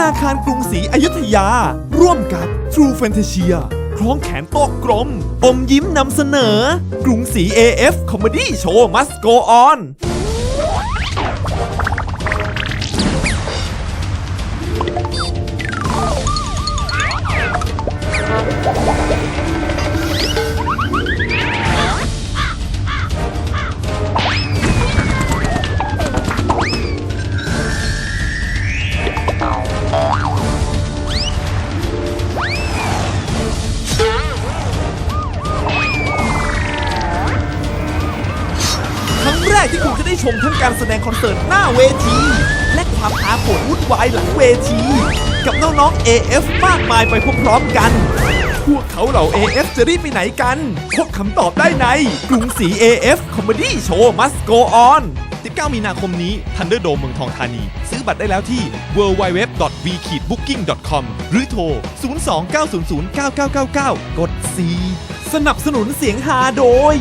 นาคารกรุงศรีอยุธยา ร่วมกับ True Fantasia คล้องแขนโต๊ะกลม อมยิ้มนำเสนอ กรุงศรี AF Comedy Show Must Go On รั้งแรกที่คุณจะได้ชมทั้งการแสดงคอนเสิร์ตหน้าเวที และความอาโปวดวุ่นวายหลังเวที กับน้องๆ AF มากมายไปพร้อมๆกัน พวกเขาเหล่า AF จะรีบไปไหนกัน พบคำตอบได้ในกรุงศรี AF Comedy Show Must Go On 19 มีนาคมนี้ Thunderdome เมืองทองธานี ซื้อบัตรได้แล้วที่ www.v-booking.com หรือโทร 029009999 กด 4 สนับสนุนเสียงฮาโดย